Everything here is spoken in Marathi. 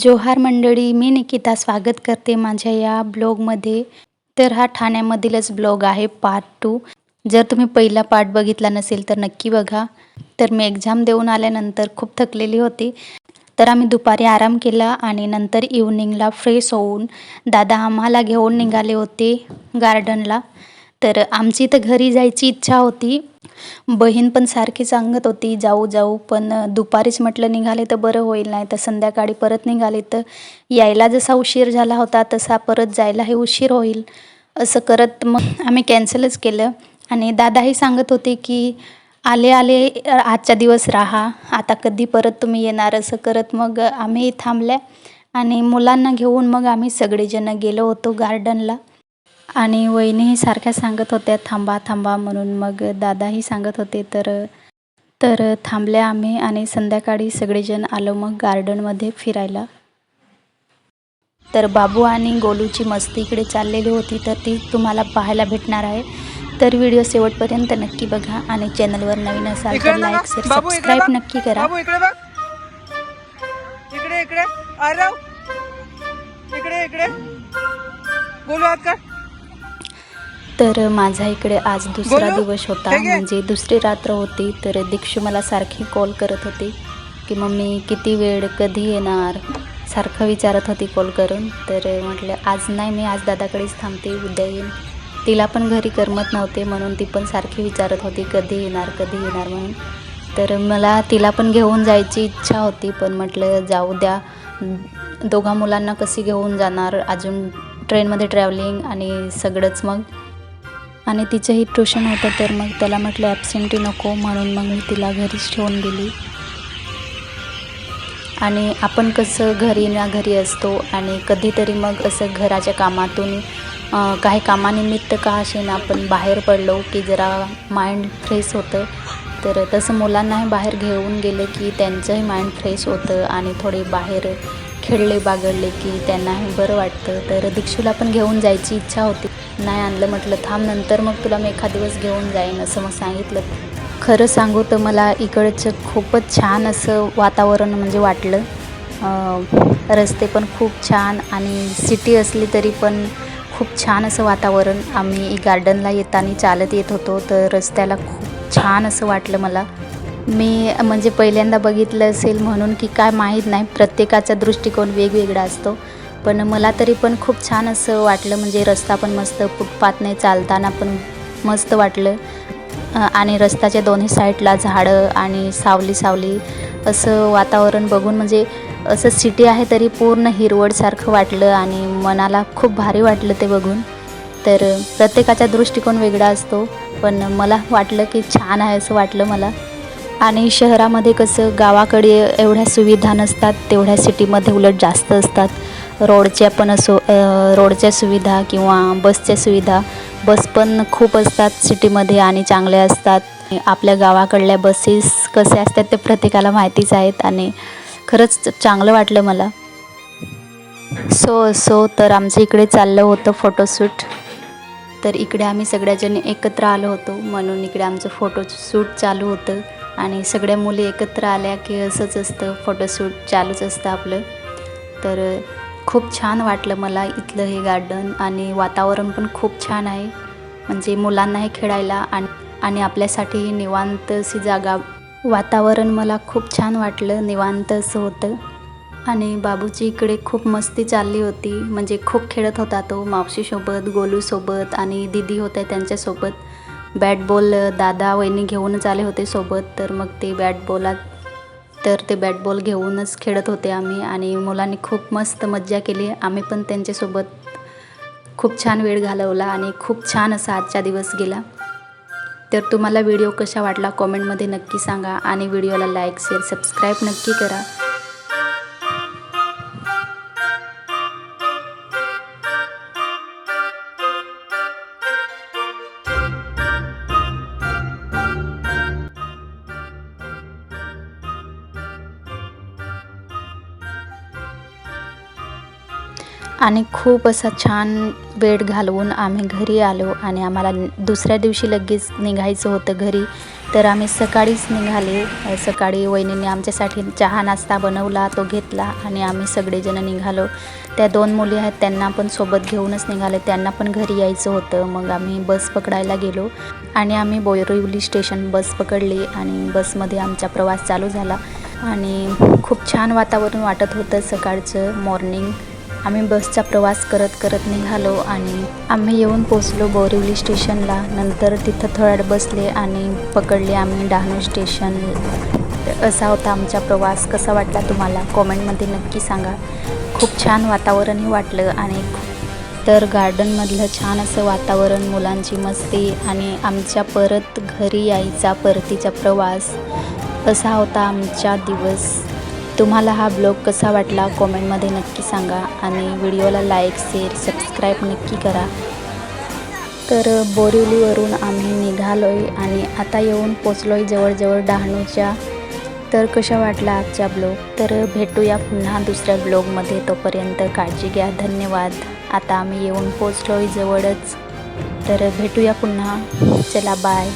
जोहार मंडळी मी निकिता स्वागत करते माझ्या या ब्लॉगमध्ये. तर हा ठाण्यामधीलच ब्लॉग आहे पार्ट टू जर तुम्ही पहिला पार्ट बघितला नसेल तर नक्की बघा. तर मी एक्झाम देऊन आल्यानंतर खूप थकलेली होती. तर आम्ही दुपारी आराम केला आणि नंतर इव्हनिंगला फ्रेश होऊन दादा आम्हाला घेऊन निघाले होते गार्डनला तर आमची तर घरी जायची इच्छा होती. बहीण पण सारखी सांगत होती जाऊ जाऊ पण दुपारीच म्हटलं निघाले तर बरं होईल नाही तर संध्याकाळी परत निघाले तर यायला जसा उशीर झाला होता तसा परत जायलाही उशीर होईल. असं करत मग आम्ही कॅन्सलच केलं. आणि दादाही सांगत होते की आले आले आजचा दिवस राहा. आता कधी परत तुम्ही येणार असं करत मग आम्ही थांबल्या आणि मुलांना घेऊन मग आम्ही सगळेजणं गेलो होतो गार्डनला. आणि वहिनीही सारख्या सांगत होत्या थांबा थांबा म्हणून मग दादाही सांगत होते तर तर थांबल्या आम्ही आणि संध्याकाळी सगळेजण आलो मग गार्डनमध्ये फिरायला. तर बाबू आणि गोलूची मस्ती इकडे चाललेली होती तर ती तुम्हाला पाहायला भेटणार आहे. तर व्हिडिओ शेवटपर्यंत नक्की बघा आणि चॅनलवर नवीन असाल तर. Like share subscribe. नक्की करा. इकडे इकडे इकडे. इकडे का तर माझा इकडे आज दुसरा? दिवस होता. म्हणजे दुसरी रात्र होती तर दीक्षू मला सारखी कॉल करत होती की मम्मी किती वेळ कधी येणार? सारखं विचारत होती कॉल करून. तर म्हटलं आज नाही मी आज दादाकडेच थांबते उद्या येईन. तिला पण घरी करमत नव्हते म्हणून ती पण सारखी विचारत होती कधी येणार कधी येणार? म्हणून. तर मला तिला पण घेऊन जायची इच्छा होती पण म्हटलं जाऊ द्या. दोघा मुलांना कशी घेऊन जाणार? अजून ट्रेनमध्ये ट्रॅव्हलिंग आणि सगळंच मग. आणि तिचंही ट्युशन होतं तर मग त्याला म्हटलं ॲबसेंटी नको. म्हणून मग मी तिला घरीच ठेवून गेली आणि आपण कसं घरी ना घरी असतो आणि कधीतरी मग असं घराच्या कामातून काही कामानिमित्त का असे ना आपण बाहेर पडलो की जरा माइंड फ्रेश होतं. तर तसं मुलांनाही बाहेर घेऊन गेले की त्यांचंही माइंड फ्रेश होतं आणि थोडे बाहेर खेळले बागडले की त्यांनाही बरं वाटतं. तर दीक्षूला पण घेऊन जायची इच्छा होती. नाही आणलं म्हटलं थांब नंतर मग तुला मी एखाद दिवस घेऊन जाईन असं मग सांगितलं. खरं सांगू तर मला इकडचं खूपच छान असं वातावरण म्हणजे वाटलं. रस्ते पण खूप छान आणि सिटी असली तरी पण खूप छान असं वातावरण. आम्ही गार्डनला येताना चालत येत होतो तर रस्त्याला खूप छान असं वाटलं मला. मी म्हणजे पहिल्यांदा बघितलं असेल म्हणून की काय माहीत नाही प्रत्येकाचा दृष्टिकोन वेगवेगळा असतो. पण मला तरी पण खूप छान असं वाटलं म्हणजे रस्ता पण मस्त फुटपाथने चालताना पण मस्त वाटलं. आणि रस्त्याच्या दोन्ही साईडला झाडं आणि सावली सावली असं वातावरण बघून म्हणजे असं सिटी आहे तरी पूर्ण हिरवळसारखं वाटलं आणि मनाला खूप भारी वाटलं ते बघून. तर प्रत्येकाचा दृष्टिकोन वेगळा असतो पण मला वाटलं की छान आहे असं वाटलं मला. आणि शहरामध्ये कसं गावाकडे एवढ्या सुविधा नसतात तेवढ्या सिटीमध्ये उलट जास्त असतात. रोडच्या पण असो रोडच्या सुविधा किंवा बसच्या सुविधा बस पण खूप असतात सिटीमध्ये आणि चांगल्या असतात. आपल्या गावाकडल्या बसेस कसे असतात ते प्रत्येकाला माहितीच आहेत आणि खरंच चांगलं वाटलं मला. सो सो तर आमच्या इकडे चाललं होतं फोटोशूट तर इकडे आम्ही सगळ्याजणी एकत्र आलो होतो. म्हणून इकडे आमचं फोटोशूट चालू होतं. आणि सगळ्या मुली एकत्र आल्या की असंच असतं. फोटोशूट चालूच असतं आपलं. तर खूप छान वाटलं मला इथलं हे गार्डन आणि वातावरण पण खूप छान आहे. म्हणजे मुलांनाही खेळायला आणि आणि आपल्यासाठीही निवांत अशी जागा वातावरण मला खूप छान वाटलं निवांत असं होतं. आणि बाबूची इकडे खूप मस्ती चालली होती. म्हणजे खूप खेळत होता तो मावशीसोबत गोलूसोबत आणि दिदी होत्या त्यांच्यासोबत. बॅट बॉल दादा वहिनी घेऊनच आले होते सोबत. तर मग ते बॅट बॉलात तर ते बॅट बॉल घेऊनच खेळत होते आम्ही आणि मुलांनी खूप मस्त मज्जा केली. आम्ही पण त्यांच्यासोबत खूप छान वेळ घालवला आणि खूप छान असा आजचा दिवस गेला. तर तुम्हाला व्हिडिओ कसा वाटला कॉमेंटमध्ये नक्की सांगा आणि व्हिडिओला लाईक शेअर सबस्क्राईब नक्की करा. आणि खूप असा छान वेळ घालवून आम्ही घरी आलो आणि आम्हाला दुसऱ्या दिवशी लगेच निघायचं होतं घरी. तर आम्ही सकाळीच निघाले. सकाळी वहिनीने आमच्यासाठी चहा नाश्ता बनवला तो घेतला आणि आम्ही सगळेजण निघालो. त्या दोन मुली आहेत त्यांना पण सोबत घेऊनच निघाले. त्यांना पण घरी यायचं होतं. मग आम्ही बस पकडायला गेलो आणि आम्ही बोरिवली स्टेशन बस पकडली आणि बसमध्ये आमचा प्रवास चालू झाला. आणि खूप छान वातावरण वाटत होतं सकाळचं मॉर्निंग आम्ही बसचा प्रवास करत करत निघालो आणि आम्ही येऊन पोचलो बोरिवली स्टेशनला. नंतर तिथं थर्ड बसले आणि पकडले आम्ही डहाणू स्टेशन. असा होता आमचा प्रवास. कसा वाटला तुम्हाला? कॉमेंटमध्ये नक्की सांगा. खूप छान वातावरणही वाटलं आणि तर गार्डनमधलं छान असं वातावरण मुलांची मस्ती आणि आमच्या परत घरी यायचा परतीचा प्रवास. असा होता आमचा दिवस. तुम्हाला हा ब्लॉग कसा वाटला कॉमेंटमध्ये नक्की सांगा आणि व्हिडिओला लाईक शेअर सबस्क्राईब नक्की करा. तर बोरिवलीवरून आम्ही निघालो आहे आणि आता येऊन पोचलो आहे जवळजवळ डहाणूच्या. तर कशा वाटला आजचा ब्लॉग? तर भेटूया पुन्हा दुसऱ्या ब्लॉगमध्ये. तोपर्यंत काळजी घ्या. धन्यवाद. आता आम्ही येऊन पोचलो आहे जवळच. तर भेटूया पुन्हा. चला बाय